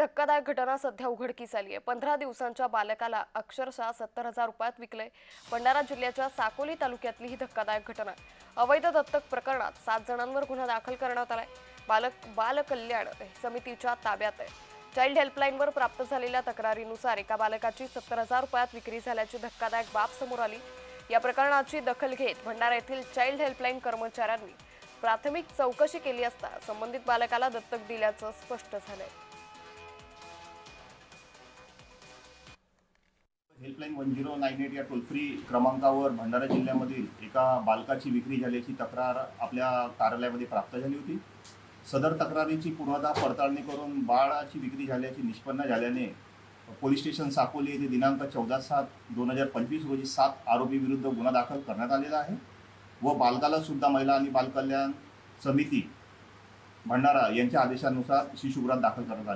धक्कादायक घटना सध्या उघडकीस आली आहे पंधरा दिवसांच्या बालकाला अक्षरशः सत्तर हजार रुपयात विकले भंडारा जिल्ह्याच्या साकोली तालुक्यातली ही धक्कादायक घटना आहे. अवैध दत्तक प्रकरणात सात जणांवर गुन्हा दाखल करण्यात आलाय. बालक बाल कल्याण समितीच्या ताब्यात आहे. चाइल्ड हेल्पलाईनवर प्राप्त झालेल्या तक्रारीनुसार एका बालकाची सत्तर हजार रुपयात विक्री झाल्याची धक्कादायक बाब समोर आली. या प्रकरणाची दखल घेत भंडारा येथील चाइल्ड हेल्पलाईन कर्मचाऱ्यांनी प्राथमिक चौकशी केली असता संबंधित बालकाला दत्तक दिल्याचं स्पष्ट झालंय. Helpline one zero nine eight या टोल फ्री क्रमांकावर भंडारा जिल्ह्यामधील एका बालकाची विक्री झाल्याची तक्रार आपल्या कार्यालयामध्ये प्राप्त झाली होती. सदर तक्रारीची पूर्णतः पडताळणी करून बाळाची विक्री झाल्याची निष्पन्न झाल्याने पोलीस स्टेशन साकोली येथे दिनांक चौदा सात दोन हजार पंचवीस रोजी सात आरोपी विरुद्ध गुन्हा दाखल करण्यात आलेला आहे व बालकाला सुद्धा महिला आणि बालकल्याण समिती भंडारा यांच्या आदेशानुसार शिशुगृहात दाखल करण्यात आले.